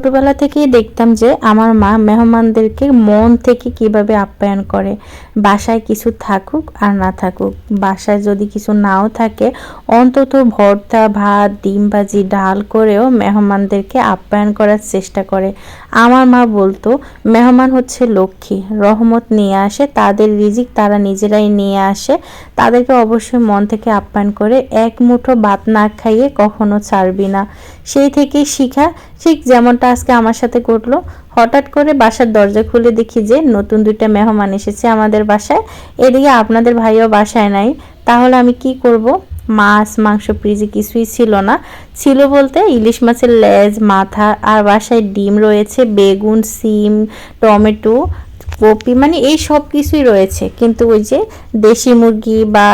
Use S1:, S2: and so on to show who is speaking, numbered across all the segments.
S1: ছোটবেলা থেকেই দেখতাম যে আমার মা মেহমানদেরকে মন থেকে কীভাবে আপ্যায়ন করে, বাসায় কিছু থাকুক আর না থাকুক। বাসায় যদি কিছু নাও থাকে, অন্তত ভর্তা, ভাত, ডিম ভাজি, ডাল করেও মেহমানদেরকে আপ্যায়ন করার চেষ্টা করে। আমার মা বলতো, মেহমান হচ্ছে লক্ষ্মী, রহমত নিয়ে আসে, তাদের রিজিক তারা নিজেরাই নিয়ে আসে। তাদেরকে অবশ্যই মন থেকে আপ্যায়ন করে, এক মুঠো ভাত না খাইয়ে কখনো ছাড়বি না। সেই থেকেই শিখা, ঠিক যেমনটা আজকে আমার সাথে ঘটলো। হঠাৎ করে বাসার দরজা খুলে দেখি যে নতুন দুইটা মেহমান এসেছে আমাদের বাসায়। এদিকে আপনাদের ভাইও বাসায় নাই। তাহলে আমি কি করব? মাছ, মাংস, ফ্রিজে কিছুই ছিল না। ছিল বলতে ইলিশ মাছের লেজ, মাথা আর বাসায় ডিম রয়েছে, বেগুন, সিম, টমেটো, কপি মানে এই সব কিছুই রয়েছে। কিন্তু ওই যে দেশি মুরগি বা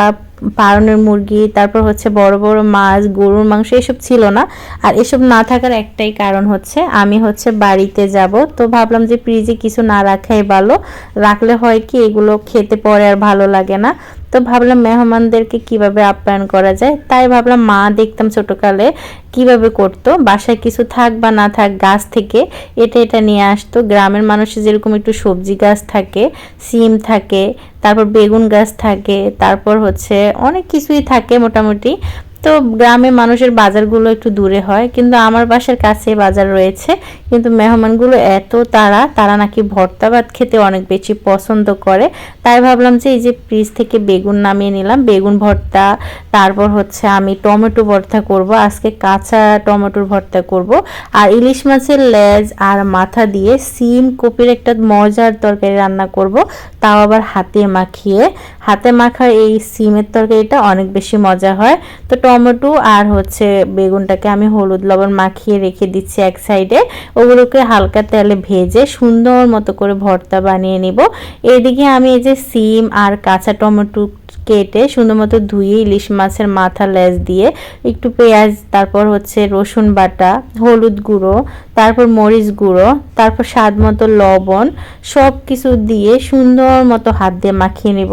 S1: পালনের মুরগি, তারপর হচ্ছে বড় বড় মাছ, গরুর মাংস, এসব ছিল না। আর এসব না থাকার একটাই কারণ হচ্ছে আমি হচ্ছে বাড়িতে যাব। তো ভাবলাম যে ফ্রিজে কিছু না রাখাই ভালো। রাখলে হয় কি এগুলো খেতে পরে আর ভালো লাগে না। তো ভাবলাম মেহমানদেরকে কীভাবে আপ্যায়ন করা যায়? তাই ভাবলাম মা দেখতাম ছোটকালে কীভাবে করতো, বাসায় কিছু থাক বা না থাক গাছ থেকে এটা এটা নিয়ে আসতো। গ্রামের মানুষের যেরকম একটু সবজি গাছ থাকে, সিম থাকে, তারপর বেগুন গাছ থাকে, তারপর হচ্ছে অনেক কিছুই থাকে মোটামুটি। তো গ্রামে মানুষের বাজারগুলো একটু দূরে হয়, কিন্তু আমার বাসার কাছে বাজার রয়েছে। কিন্তু মেহমানগুলো এত তারা তারা নাকি ভর্তা ভাত খেতে অনেক বেশি পছন্দ করে। তাই ভাবলাম যে এই যে ফ্রিজ থেকে বেগুন নামিয়ে নিলাম, বেগুন ভর্তা, তারপর হচ্ছে আমি টমেটো ভর্তা করব। আজকে কাঁচা টমেটোর ভর্তা করব। আর ইলিশ মাছের লেজ আর মাথা দিয়ে সিম কপির একটা মজার তরকারি রান্না করব, তাও আবার হাতে মাখিয়ে। হাতে মাখা এই সিমের তরকারিটা অনেক বেশি মজা হয়। তো টমেটো আর হচ্ছে বেগুনটাকে আমি হলুদ লবণ মাখিয়ে রেখে দিচ্ছি এক সাইডে। ওগুলোকে হালকা তেলে ভেজে সুন্দর মতো করে ভর্তা বানিয়ে নিব। এদিকে আমি এই যে সিম আর কাঁচা টমেটো কেটে সুন্দর মতো ধুয়ে ইলিশ মাছের মাথা লেজ দিয়ে একটু পেঁয়াজ, তারপর হচ্ছে রসুন বাটা, হলুদ গুঁড়ো, তারপর মরিচ গুঁড়ো, তারপর স্বাদ মতো লবণ সব কিছু দিয়ে সুন্দর মতো হাত দিয়ে মাখিয়ে নিব।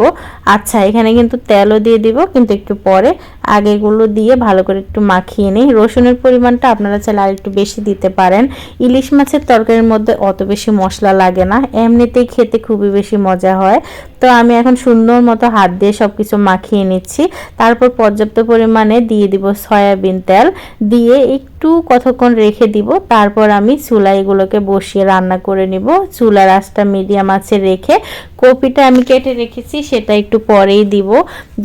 S1: আচ্ছা এখানে কিন্তু তেলও দিয়ে দিব, কিন্তু একটু পরে আগেগুলো দিয়ে ভালো করে একটু মাখিয়ে নিই। রসুনের পরিমাণটা আপনারা চাইলে আর একটু বেশি দিতে পারেন। ইলিশ মাছের তরকারির মধ্যে অত বেশি মশলা লাগে না, এমনিতেই খেতে খুবই বেশি মজা হয়। তো আমি এখন সুন্দর মতো হাত দিয়ে সব কিছু মাখিয়ে নিচ্ছি। তারপর পর্যাপ্ত পরিমাণে দিয়ে দিব সয়াবিন তেল। দিয়ে একটু কতক্ষণ রেখে দিব। তারপর আমি চুলা এগুলোকে বসিয়ে রান্না করে নিব। চুলার আঁচটা মিডিয়াম আছে রেখে কপিটা আমি কেটে রেখেছি, সেটা একটু পরেই দিব।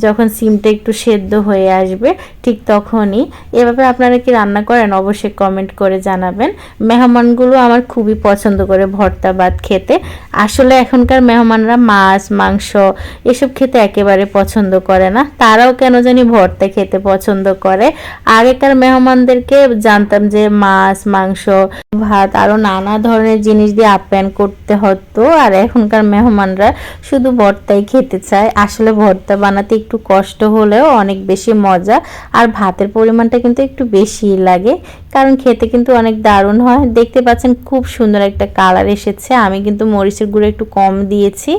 S1: যখন সিমটা একটু সেদ্ধ হয়ে আসবে, ঠিক তখনই। এভাবে আপনারা কি রান্না করেন? অবশ্যই কমেন্ট করে জানাবেন। মেহমানগুলো আমার খুবই পছন্দ করে ভর্তা ভাত খেতে। আসলে এখনকার মেহমানরা মাছ, মাংস, এসব খেতে একেবারে পছন্দ করে না, তারাও কেন জানি ভর্তা খেতে পছন্দ করে। আগেকার মেহমানদেরকে জানতাম যে মাছ, মাংস, ভাত আরও নানা ধরনের জিনিস দিয়ে আপ্যায়ন করতে হতো, আর এখনকার মেহমানরা শুধু ভর্তাই খেতে চায়। আসলে ভর্তা বানাতে একটু কষ্ট হলেও অনেক বেশি মজা, আর ভাতের পরিমাণটা কিন্তু একটু বেশি লাগে। কারণ খেতে কিন্তু অনেক দারুণ হয়। দেখতে পাচ্ছেন খুব সুন্দর একটা কালার এসেছে। আমি কিন্তু মরিচের গুঁড়ো একটু কম দিয়েছি।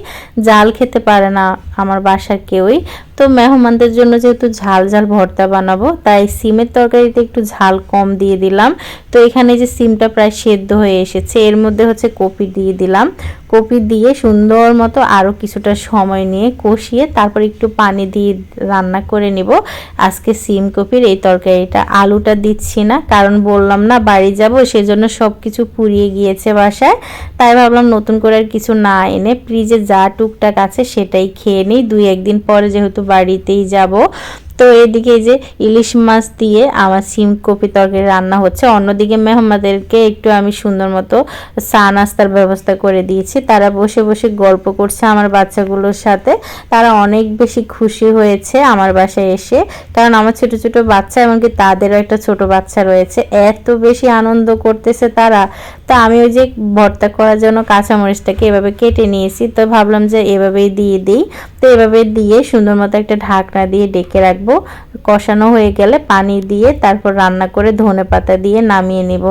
S1: জাল খেতে পারে না আমার বাসার কেউই। তো মেহমানদের জন্য যেহেতু ঝাল ঝাল ভর্তা বানাবো, তাই সিমের তরকারিতে একটু ঝাল কম দিয়ে দিলাম। তো এখানে যে সিমটা প্রায় সেদ্ধ হয়ে এসেছে, এর মধ্যে হচ্ছে কপি দিয়ে দিলাম। কপি দিয়ে সুন্দর মতো আরও কিছুটা সময় নিয়ে কষিয়ে তারপর একটু পানি দিয়ে রান্না করে নিব। আজকে সিম কপির এই তরকারিটা, আলুটা দিচ্ছি না, কারণ বললাম না বাড়ি যাব, সেজন্য সব কিছু পুড়িয়ে গিয়েছে বাসায়। তাই ভাবলাম নতুন করে আর কিছু না এনে ফ্রিজে যা টুকটাক আছে সেটাই খেয়ে নিই। দুই একদিন পরে যেহেতু বাড়িতেই যাব। তো এদিকে যে ইলিশ মাছ দিয়ে আমার সিম কপি তরকারি রান্না হচ্ছে। অন্যদিকে মেহমাদেরকে একটু আমি সুন্দর মতো চা নাস্তার ব্যবস্থা করে দিয়েছি। তারা বসে বসে গল্প করছে আমার বাচ্চাগুলোর সাথে। তারা অনেক বেশি খুশি হয়েছে আমার বাসায় এসে। কারণ আমার ছোট ছোট বাচ্চা এমনকি তাদেরও একটা ছোট বাচ্চা রয়েছে। এত বেশি আনন্দ করতেছে তারা। তো আমি ওই যে ভর্তা করার জন্য কাঁচামরিচটাকে এভাবে কেটে নিয়েছি, তো ভাবলাম যে এভাবেই দিয়ে দিই। তো এভাবে দিয়ে সুন্দর মতো একটা ঢাকনা দিয়ে ডেকে রাখব। কষানো হয়ে গেলে পানি দিয়ে তারপর রান্না করে ধনে পাতা দিয়ে নামিয়ে নিব।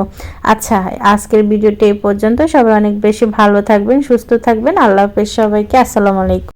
S1: আচ্ছা আজকের ভিডিওটি এ পর্যন্ত। সবাই অনেক বেশি ভালো থাকবেন, সুস্থ থাকবেন। আল্লাহ হাফেজ সবাইকে। আসসালামু আলাইকুম।